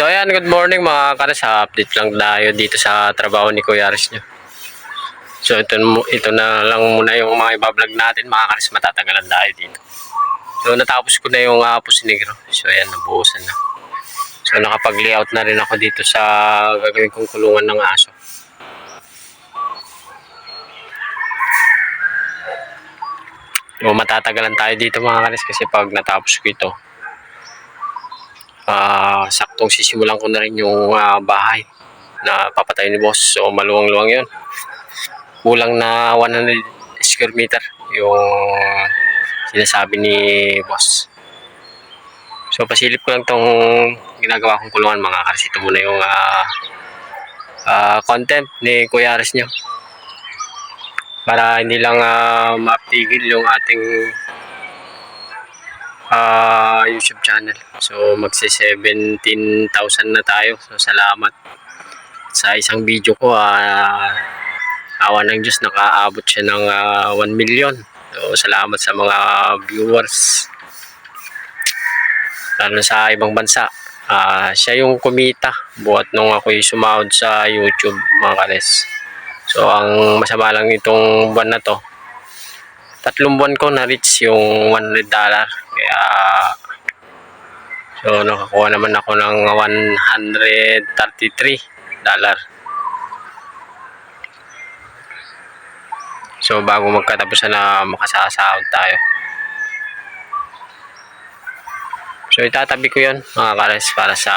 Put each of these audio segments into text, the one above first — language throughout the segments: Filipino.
So ayan, good morning mga kares. Update lang tayo dito sa trabaho ni Kuya Aris nyo. So ito, ito na lang muna yung mga ibablog natin mga kares. Matatagalan tayo dito. So natapos ko na yung uh, Negro. So ayan, nabuhusan na. So nakapag-layout na rin ako dito sa gagawin kong kulungan ng aso. So matatagalan tayo dito mga kares kasi pag natapos ko ito, ah saktong sisimulan ko na rin yung ah, bahay na papatay ni boss. So maluwang-luwang yun. Kulang na 100 square meter yung sinasabi ni boss. So pasilip ko lang tong ginagawa kong kulungan mga kares. Ito muna yung ah, ah, content ni Kuya Ares nyo. Para hindi lang ah, mapigil yung ating ah YouTube channel. So magsi 17,000 na tayo. So salamat. Sa isang video ko ah awa ng Diyos nakaabot siya ng ah, 1 million. So salamat sa mga viewers. Lalo sa ibang bansa. Ah siya yung kumita buhat nung ako'y sumahod sa YouTube mga kales. So ang masama lang itong buwan na to tatlong buwan ko na-reach yung 100 dollar. Kaya, so nakakuha naman ako ng 133 dollar. So bago magkatapos na makasasahod tayo. So itatabi ko yon mga kares para sa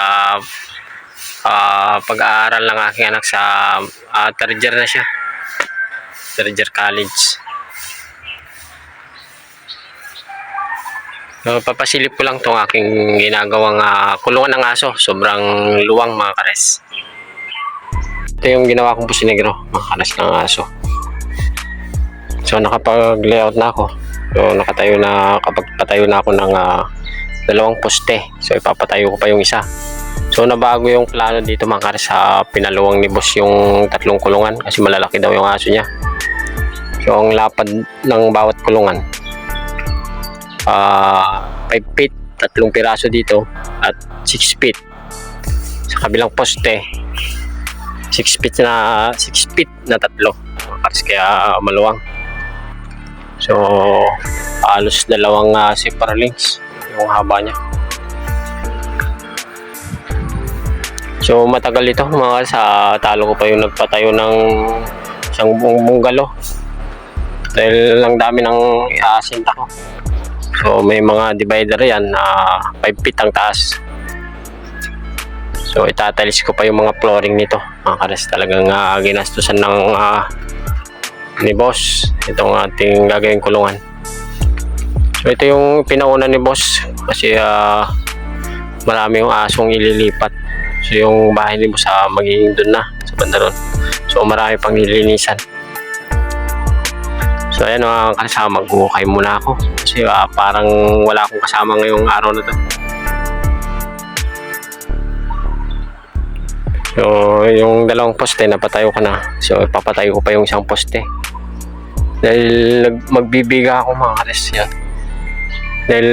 ah, pag-aaral ng aking anak sa uh, third na siya. Third college. So, papasilip ko lang tong aking ginagawang ah, kulungan ng aso. Sobrang luwang mga kares. Ito yung ginawa kong pusinegro, mga kares ng aso. So nakapag-layout na ako. So nakatayo na, kapag patayo na ako ng ah, dalawang poste. So ipapatayo ko pa yung isa. So nabago yung plano dito mga kares sa pinaluwang ni boss yung tatlong kulungan kasi malalaki daw yung aso niya. So ang lapad ng bawat kulungan ah 5 feet, tatlong piraso dito at 6 feet. Sa kabilang poste, 6 feet na 6 feet na tatlo. Kasi kaya maluwang. So, halos dalawang uh, zipper links yung haba niya. So, matagal ito mga sa talo ko pa yung nagpatayo ng isang buong bungalo. Dahil lang dami ng iasinta ko. So may mga divider yan na 5 feet ang taas. So itatalis ko pa yung mga flooring nito. Mga kares talagang uh, ginastusan ng ah, ni boss. Itong ating gagawing kulungan. So ito yung pinauna ni boss kasi ah, marami yung asong ililipat. So yung bahay ni boss ah, magiging doon na sa banda ron. So marami pang nilinisan. So ayan mga kasama, maghuhukay muna ako. Kasi ah, parang wala akong kasama ngayong araw na to. So yung dalawang poste napatayo ko na. So ipapatayo ko pa yung isang poste. Dahil magbibiga ako mga kares yan. Dahil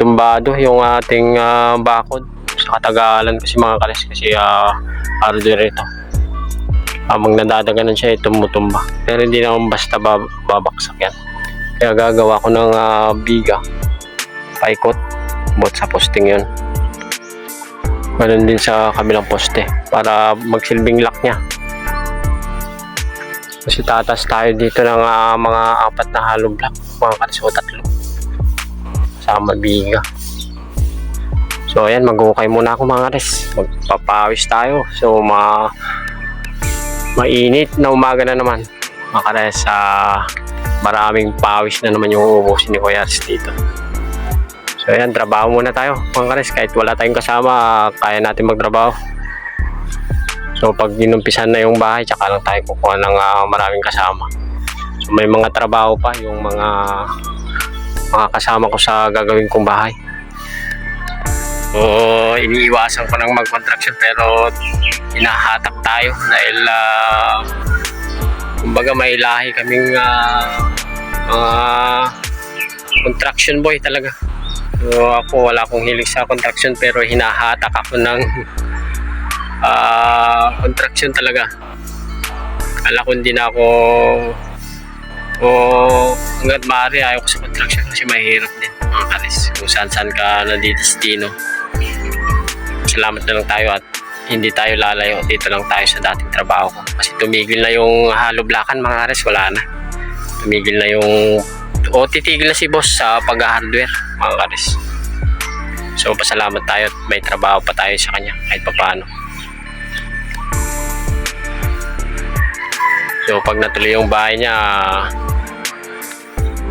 tumbado yung ating ah, bakod sa katagalan kasi mga kares kasi uh, ardo rito habang nadadaganan siya, eh, tumutumba. Pero hindi naman basta bab- babaksak yan. Kaya gagawa ko ng ah, biga, paikot, bot sa posting yun. Ganun din sa kabilang poste, para magsilbing lock niya. Kasi tatas tayo dito ng ah, mga apat na hollow block, mga kaliso tatlo. Sama biga. So ayan, maghukay muna ako mga res. Magpapawis tayo. So ma mainit na umaga na naman. Makara sa maraming pawis na naman yung uubusin ni Kuya Aris dito. So ayan, trabaho muna tayo. Mga kares, kahit wala tayong kasama, kaya natin magtrabaho. So pag inumpisan na yung bahay, tsaka lang tayo kukuha ng ah, maraming kasama. So may mga trabaho pa, yung mga mga kasama ko sa gagawin kong bahay. So iniiwasan ko ng mag-contraction pero hinahatak tayo dahil ah, kumbaga may lahi kaming ah, mga contraction boy talaga so ako wala akong hilig sa contraction pero hinahatak ako ng ah contraction talaga. Kala ko hindi na ako o hanggat maaari ayaw ko sa contraction kasi mahirap din mga karis kung saan saan ka nadidestino salamat na lang tayo at hindi tayo lalayo. Dito lang tayo sa dating trabaho ko. Kasi tumigil na yung haloblakan mga karis wala na. Tumigil na yung o titigil na si boss sa pag-hardware mga karis so pasalamat tayo at may trabaho pa tayo sa kanya kahit papaano. So pag natuloy yung bahay niya,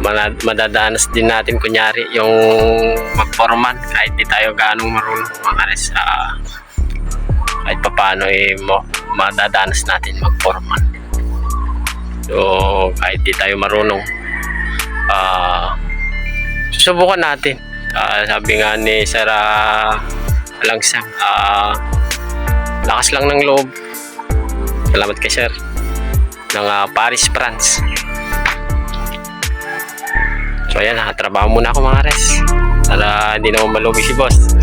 madadanas din natin kunyari yung magforman kahit di tayo ganong marunong mga kares. ah, kahit papaano eh, mo, madadanas natin magforman. So kahit di tayo marunong, ah, susubukan natin. Ah, sabi nga ni Sarah Langsang, ah, lakas lang ng loob. Salamat kay Sir ng ah, Paris, France. So ayan, trabaho muna ako mga res. Para hindi naman malugi si boss.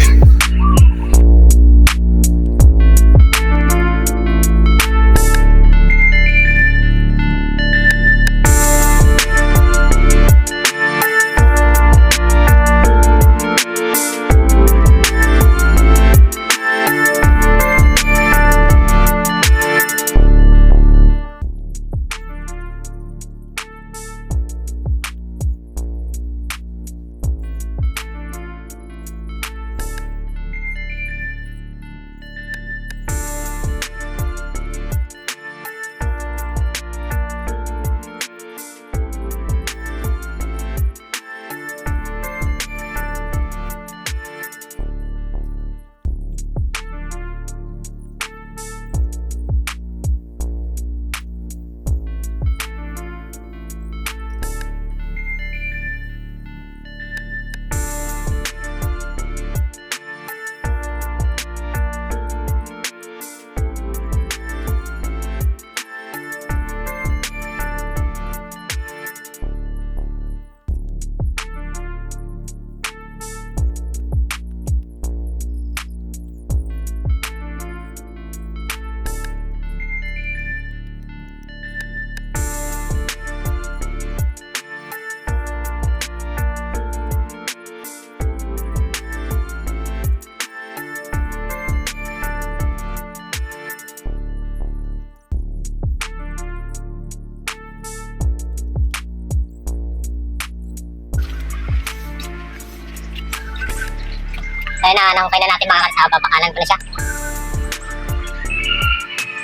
Kaya na, natin mga kalsaba, bakalan ko na siya.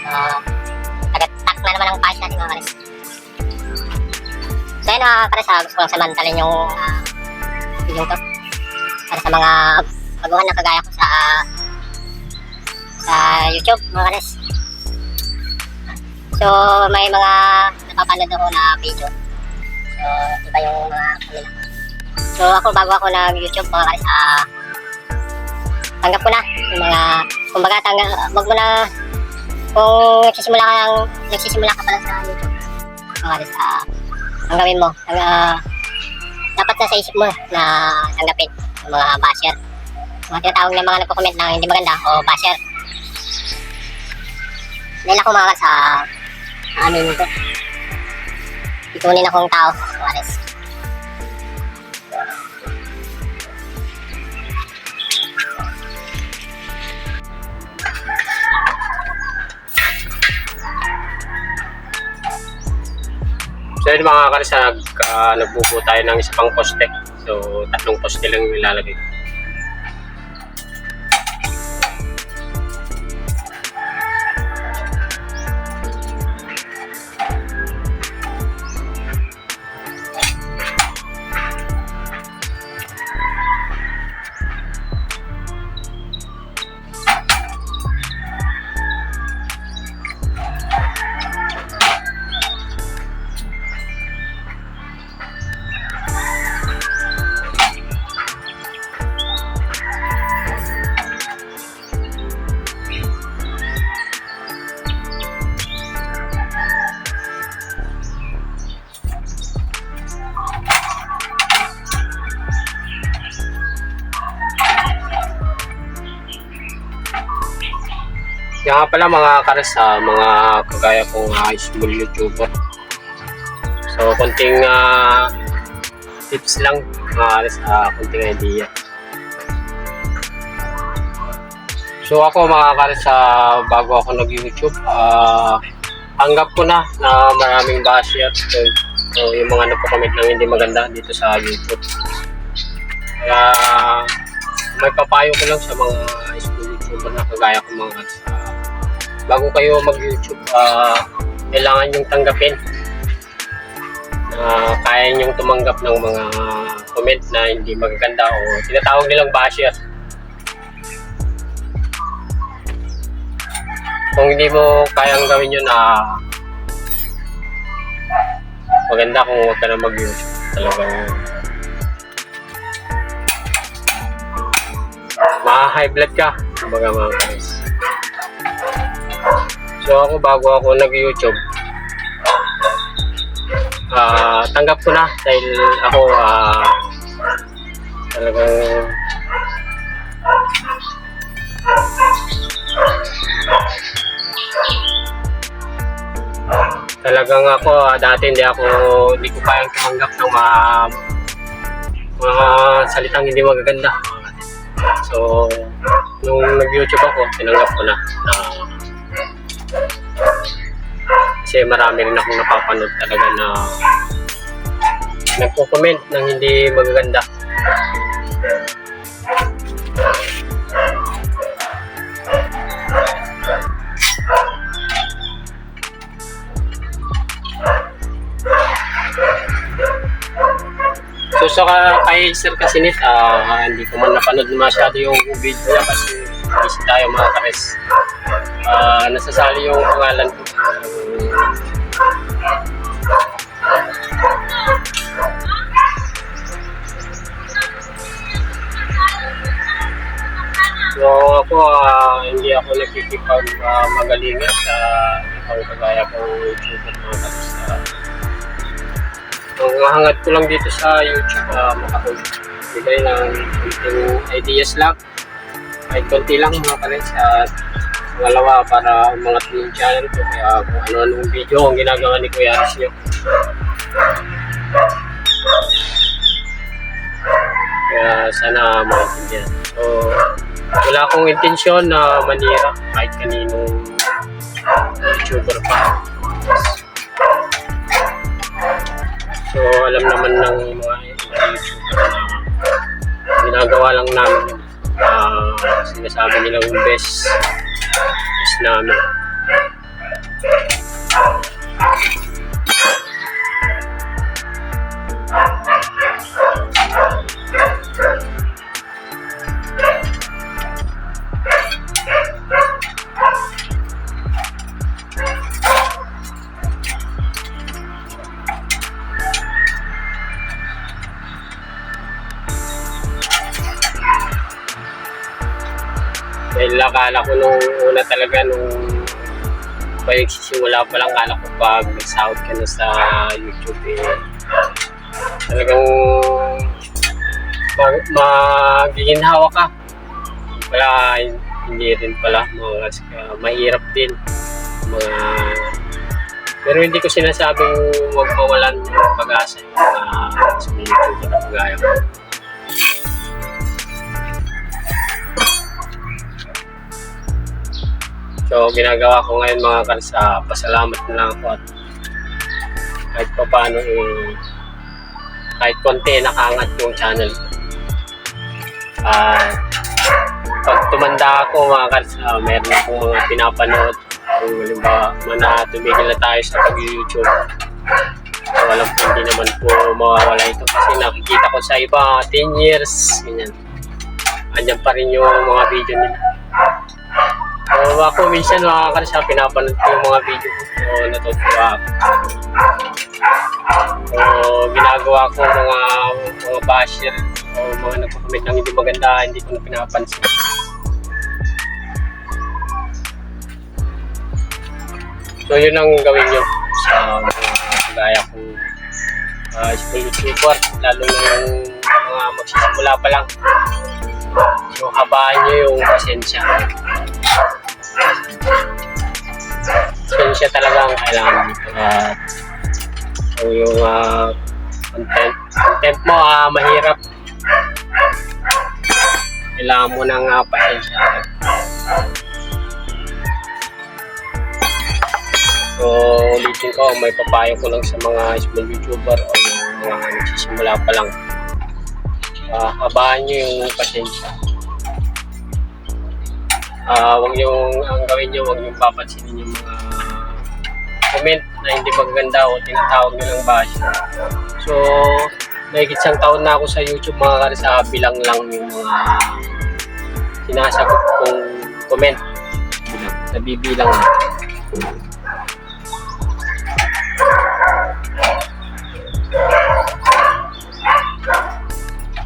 So, tagat-tak na naman ang pahis natin mga kalis. So, yun mga kalis, ah, gusto ko lang samantalin yung uh, video to. Para sa mga baguhan na kagaya ko sa sa YouTube mga kalis. So, may mga napapanood ako na video. So, iba yung mga kanila. So, ako bago ako nag-YouTube mga kalis, ah, tanggap ko na. Yung mga kumbaga tangga wag mo na kung nagsisimula ka lang nagsisimula ka pa lang sa YouTube mga kalis ah ang gawin mo. Ang, ah, dapat na sa isip mo na tanggapin yung mga basher. Mga tinatawag na mga nagko-comment na hindi maganda o basher. Dahil ako mga sa amin ko? Itunin akong tao mga kalis So mga kares, nag, uh, nagbubuo tayo ng isa pang poste. So tatlong poste lang yung ilalagay. Kaya nga pala mga kares sa mga kagaya kong uh, small YouTuber. So, konting ah, tips lang mga kares sa konting idea. So ako mga kares sa bago ako nag-YouTube, ah tanggap ko na na maraming basher. So, so yung mga nagko-comment lang hindi maganda dito sa YouTube. Kaya may papayo ko lang sa mga school YouTuber na kagaya ko mga kares. Ah, bago kayo mag-YouTube, ah kailangan yung tanggapin na kaya niyong tumanggap ng mga comment na hindi magaganda o tinatawag nilang basher. Kung hindi mo kayang gawin yun na maganda kung huwag ka na mag-YouTube. Talagang ma-high blood ka. Kumbaga mga guys. So ako bago ako nag-YouTube, ah tanggap ko na dahil ako ah talagang talagang ako ah, dati hindi ako hindi ko kayang tumanggap ng mga mga salitang hindi magaganda. So nung nag-youtube ako tinanggap ko na na kasi marami rin akong napapanood talaga na nagko-comment ng hindi magaganda So sa ka- kay Sir Kasinit, ah hindi ko man napanood masyado yung video niya kasi busy tayo mga kares. Ah nasasali yung pangalan ko. Ako, ah, hindi ako nagkikipag uh, magalingan sa ibang kagaya kong YouTuber mga kares. Ah, ang hangad ko lang dito sa YouTube, uh, makapagbigay ng konting ideas lang. Kahit konti lang mga kares. At pangalawa, para umangat yung channel ko. Kaya kung ano-anong video ang ginagawa ni Kuya Aris. Kaya sana maintindihan. So, wala akong intensyon na manira kahit kaninong YouTuber pa. So, alam naman ng mga YouTuber na ginagawa lang namin yun. Ah, sinasabi nilang best is namin. Nagsisimula pa lang, akala ko pag nagsahod ka na sa YouTube, eh, talagang mag magiginhawa ka. Wala, hindi rin pala. Mga, uh, mahirap din. Mga, pero hindi ko sinasabing huwag mawalan ng pag-asa yung mga sa YouTuber na kagaya ko. So, ginagawa ko ngayon mga karsa, pasalamat na lang ako at kahit pa paano eh, kahit konti nakaangat yung channel ko. At pag tumanda ako mga karsa, meron akong mga pinapanood. Kung halimbawa, mana tumigil na tayo sa pag-YouTube. So, walang hindi naman po mawawala ito kasi nakikita ko sa iba 10 years, ganyan. Andyan pa rin yung mga video nila. So ako minsan makakakalasa, pinapanood ko yung mga video ko. So natutuwa ako. So ginagawa ko mga mga basher o mga nagko-comment ng hindi maganda, hindi ko na pinapansin. So yun ang gawin nyo sa mga kagaya kong uh, school YouTuber, lalo na yung mga magsisimula pa lang. So habaan nyo yung pasensya. Siya talaga ang kailangan dito. At kung yung ah, content, content mo ah, mahirap, kailangan mo ng uh, pasensya. So, ulitin ko, may papayo ko lang sa mga small YouTuber o yung mga nagsisimula pa lang. Uh, habaan nyo yung pasensya. Ah, wag yung ang gawin nyo, wag yung papansinin yung mga comment na hindi maganda o tinatawag nyo ng bash. So, mahigit isang taon na ako sa YouTube mga karisa, bilang lang yung mga sinasagot kong comment. Nabibilang na.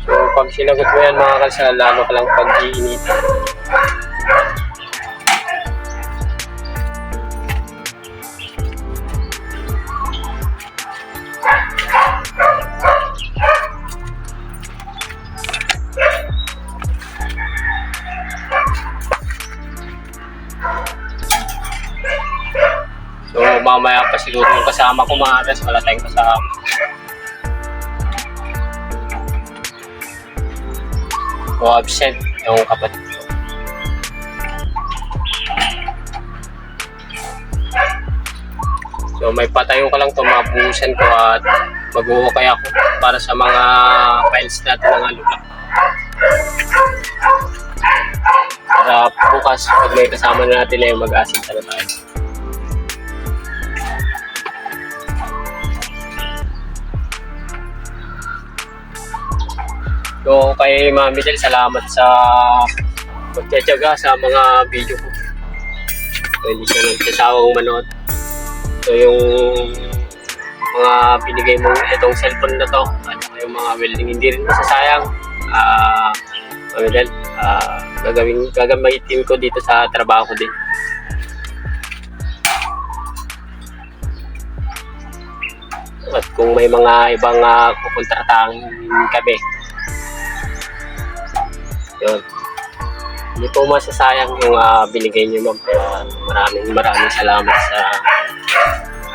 So, pag sinagot mo yan mga kalsa, lalo ka lang pag-iinitan. Kasama. O absent yung kapatid ko. So, may patayo ka lang ito, mabuhusan ko at mag-uukay ako para sa mga files natin ng alula. Para bukas, pag may kasama na natin na mag-asinta na tayo. So, kay Mami Del, salamat sa pagtsatsaga sa mga video ko. So, hindi siya nagsasawang manood. So, yung mga binigay mong itong cellphone na to, at yung mga welding, hindi rin masasayang. Ah, Mami Del, ah, gagawin, gagamitin ko dito sa trabaho ko din. At kung may mga ibang uh, kukontratahan kami, yun. Hindi po masasayang yung ah, binigay niyo ma'am. Kaya maraming maraming salamat sa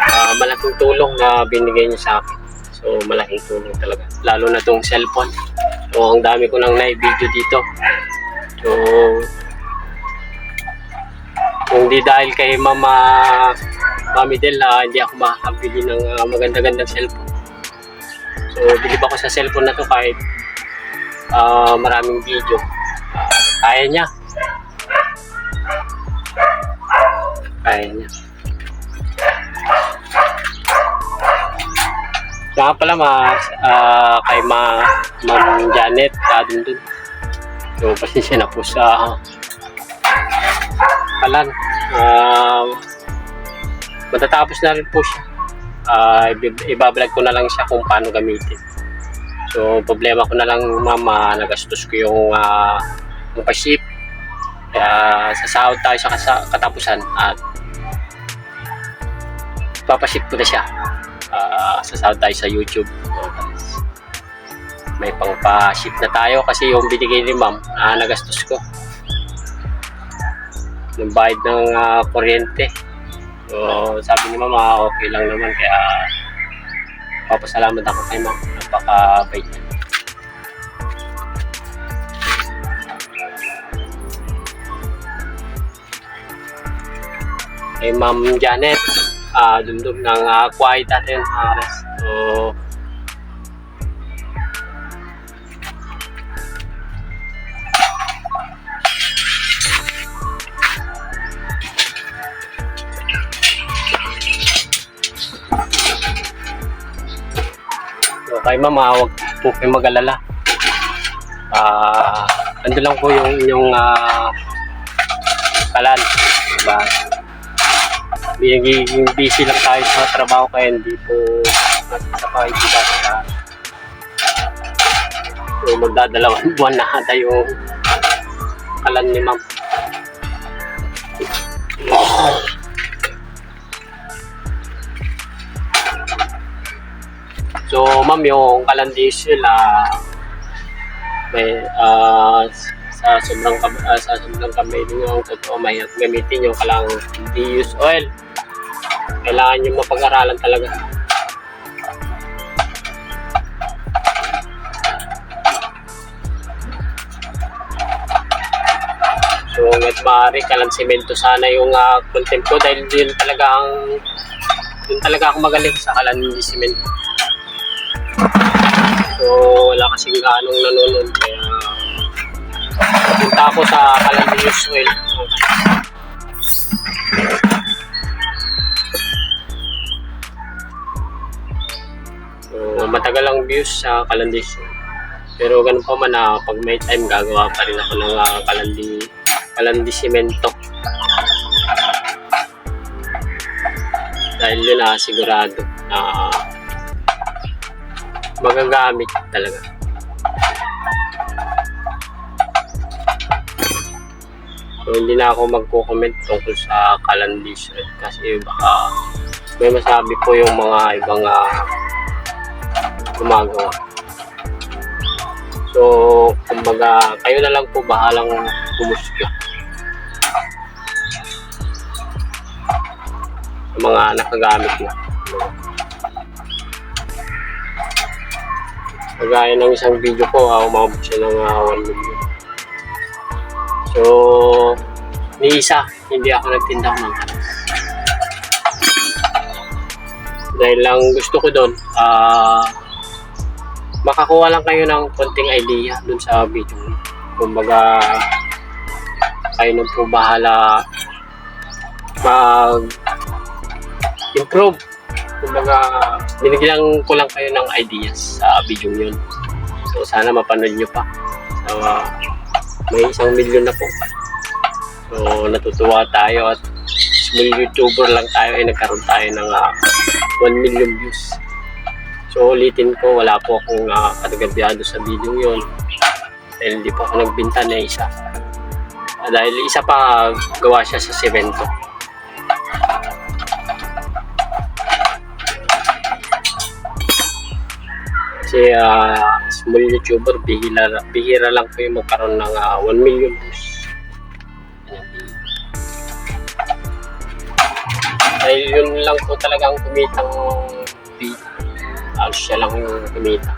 ah, malaking tulong na binigay niyo sa akin. So malaking tulong talaga. Lalo na tong cellphone. So ang dami ko nang na-video dito. So kung di dahil kay Mama Mami Del, ah, hindi ako makakabili ng ah, maganda-gandang cellphone. So bilib ako sa cellphone na to kahit ah, maraming video. Kaya niya. Kaya niya. Saka pala ma, ah, kay ma, Ma'am Janet, uh, dun dun. So, pasensya na po sa. Ah, matatapos na rin po siya. Ibi- ibablog ko na lang siya kung paano gamitin. So, problema ko na lang, mama, nagastos ko yung uh, yung pa-ship. Kaya sasahod tayo sa katapusan at papaship ko na siya. Uh, sasahod tayo sa YouTube. May pang pa-ship na tayo kasi yung binigay ni ma'am, ah, nagastos ko. Yung bayad ng ah, kuryente. So, sabi ni mama, okay lang naman. Kaya papasalamat ako kay ma'am. Napaka-bait niya. Kay ma'am Janet, ah dumdum ng uh, quiet natin. Aras. So, So, kay mama, huwag po kayo mag-alala. Ah, ando lang po yung inyong ah, kalan. Diba? Nagiging busy lang tayo sa trabaho kaya hindi po sa pakikita So, magdadalawang buwan na ata yung kalan ni ma'am. So, ma'am, yung kalan diesel, ah, may, ah, sa sobrang ah, sa sobrang kamay yung totoo may gamitin yung kalang diesel oil Kailangan nyo mapag-aralan talaga. So, hanggat maaari, kalansimento sana yung uh, content ko dahil yun talaga ang yun talaga ako magaling sa kalansimento. So, wala kasing ganong nanonood kaya punta ako sa Kalandi Usual. So, matagal ang views sa Kalandi Usual. Pero ganun pa man na pag may time gagawa pa rin ako ng uh, Kalandi Kalandi Simento. Dahil yun na sigurado na magagamit talaga. So, hindi na ako magko-comment tungkol sa kalandis kasi baka may masabi po yung mga ibang ah, gumagawa. So, kumbaga, kayo na lang po bahalang humusga. Sa mga nakagamit na. Kagaya ng isang video ko, uh, umabot siya ng ah, 1 million. So, ni isa, hindi ako nagtinda ng kalas. Dahil lang gusto ko doon, ah, makakuha lang kayo ng konting idea doon sa video. Kumbaga, kayo nang po bahala mag improve. Kumbaga, binigyan ko lang kayo ng ideas sa video yun. So, sana mapanood nyo pa. So, ah, may isang milyon na po. So, natutuwa tayo at small YouTuber lang tayo ay nagkaroon tayo ng ah, 1 million views. So, ulitin ko, wala po akong uh, katagabyado sa video yun. Dahil hindi po ako nagbinta na isa. Ah, dahil isa pa, gawa siya sa semento. Kasi ah, small YouTuber, bihira, bihira lang po yung magkaroon ng ah, 1 million views. Dahil yun lang po talagang kumitang video. Halos siya lang yung kumita.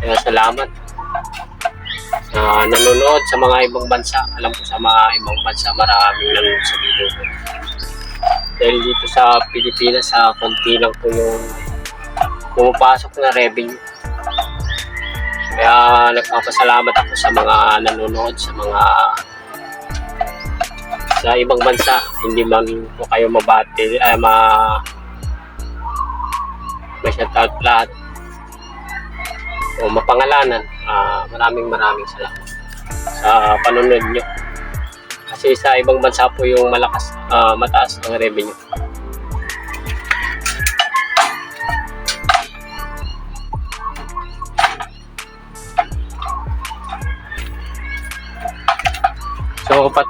Kaya salamat sa nanonood sa mga ibang bansa. Alam ko sa mga ibang bansa maraming nanonood sa video. Dahil dito sa Pilipinas, sa konti lang po yung pumapasok na revenue. Kaya nagpapasalamat ako sa mga nanonood, sa mga sa ibang bansa. Hindi man po kayo mabati, ay ma ma-shoutout lahat o mapangalanan. Ah, maraming maraming salamat sa panonood nyo. Kasi sa ibang bansa po yung malakas, ah, mataas ang revenue. So, pat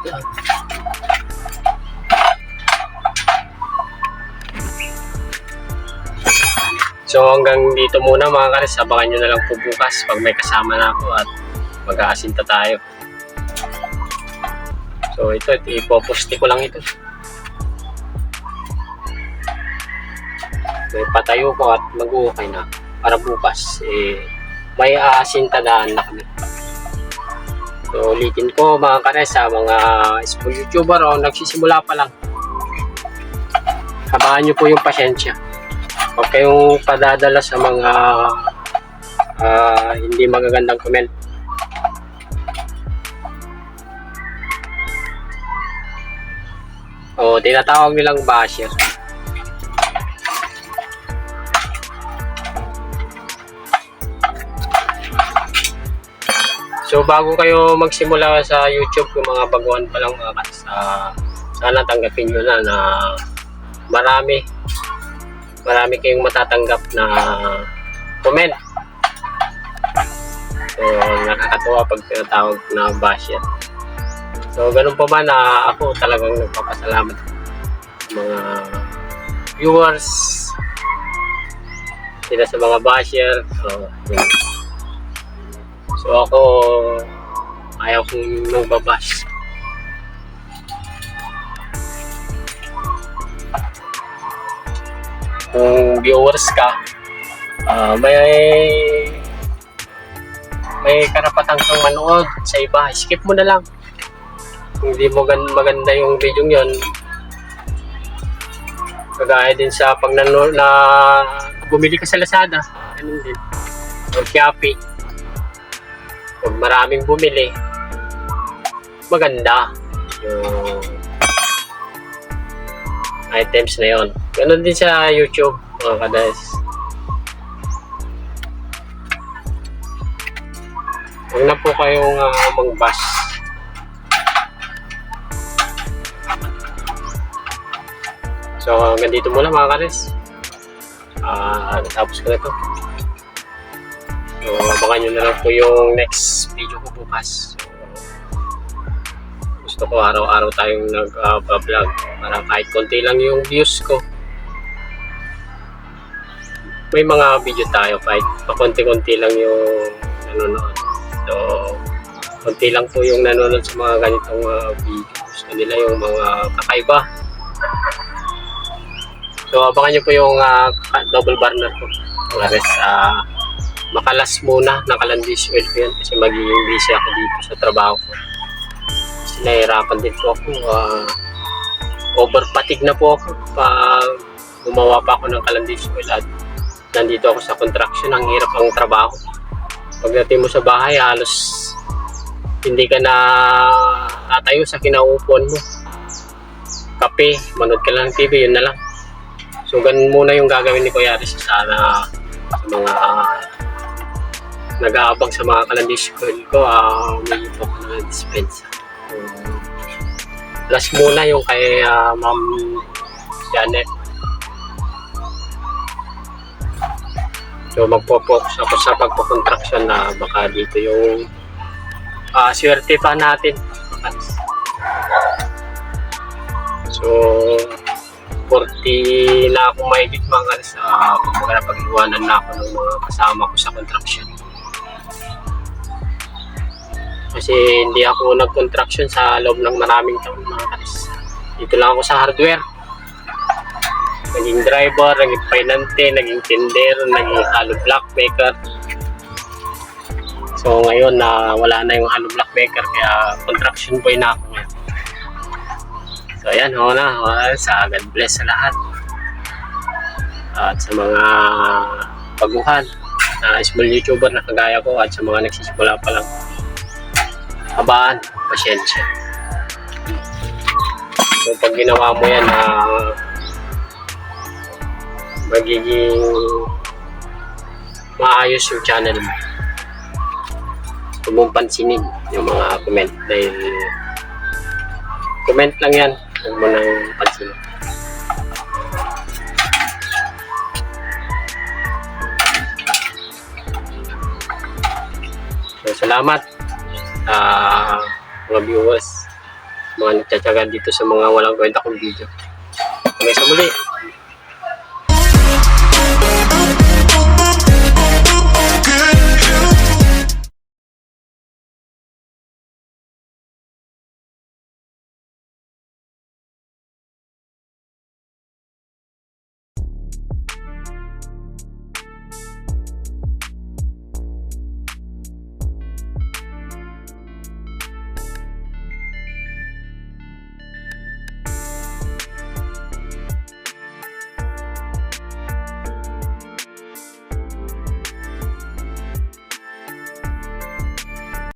So hanggang dito muna mga karis, abangan nyo na lang po bukas pag may kasama na ako at mag-aasinta tayo. So ito, ito ipoposte ko lang ito. May patayo ko at mag-uukay na para bukas eh, may aasinta daan na kami. So ulitin ko mga karis sa mga small YouTuber o nagsisimula pa lang. Abangan nyo po yung pasensya. Huwag kayong padadala sa mga ah, hindi magagandang comment. O, tinatawag nilang basher. So, bago kayo magsimula sa YouTube, yung mga baguhan pa lang mga ah, sana tanggapin nyo na na marami marami kayong matatanggap na comment. So, nakakatuwa pag tinatawag na basher. So, ganun pa man na ako talagang nagpapasalamat sa mga viewers, sila sa mga basher. So, yun. So, ako ayaw kong nang kung viewers ka, ah, may may karapatan kang manood sa iba. Skip mo na lang. Hindi mo gan- maganda yung video yon kagaya din sa pag nano, na bumili ka sa Lazada, ganun din. Or Shopee. Pag maraming bumili, maganda yung items na yon. Ganun din sa YouTube, mga kadas. Huwag na po kayong uh, mang-bash. So, hanggang dito muna mga kares. Ah, natapos ko na to. So, abangan nyo na lang po yung next video ko bukas. Gusto ko araw-araw tayong nag-vlog para kahit konti lang yung views ko. May mga video tayo kahit pakonti-konti lang yung nanonood. So, konti lang po yung nanonood sa mga ganitong uh, videos. Gusto nila yung mga kakaiba. So, abangan nyo po yung uh, double burner ko. Res, ah, makalas muna, nakalandis oil ko kasi magiging busy ako dito sa trabaho ko. Kasi nahihirapan din po ako. ah, over fatigue na po ako pag gumawa pa ako ng kalandis oil at nandito ako sa contraction. Ang hirap ang trabaho. Pagdating mo sa bahay, halos hindi ka na tatayo sa kinaupuan mo. Kape, manood ka lang ng TV, yun na lang. So, ganun muna yung gagawin ni Kuya Aris sana sa mga nag-aabang sa mga kalandis ko ko, ah may ito ko na dispensa. Last muna yung kay ah, Ma'am Janet. So, magpo-focus ako sa pagpo-contraction na baka dito yung ah swerte pa natin. So, 40 na ako mahigit mga sa kumbaga na pag-iwanan na ako ng mga kasama ko sa contraction. Kasi hindi ako nag-contraction sa loob ng maraming taon mga kalis. Dito lang ako sa hardware. Naging driver, naging painante, naging tender, naging hollow block maker. So ngayon na wala na yung hollow block maker kaya contraction boy na ako ngayon. So ayan, ho na. Sa God bless sa lahat. At sa mga baguhan na small YouTuber na kagaya ko at sa mga nagsisimula pa lang. Abaan, pasyensya. So pag ginawa mo yan na magiging maayos yung channel mo. Huwag mong pansinin yung mga comment dahil comment lang yan. Huwag mo nang pansinin. So, salamat sa mga viewers, mga nagtsatsaga dito sa mga walang kwenta kong video. Hanggang sa muli.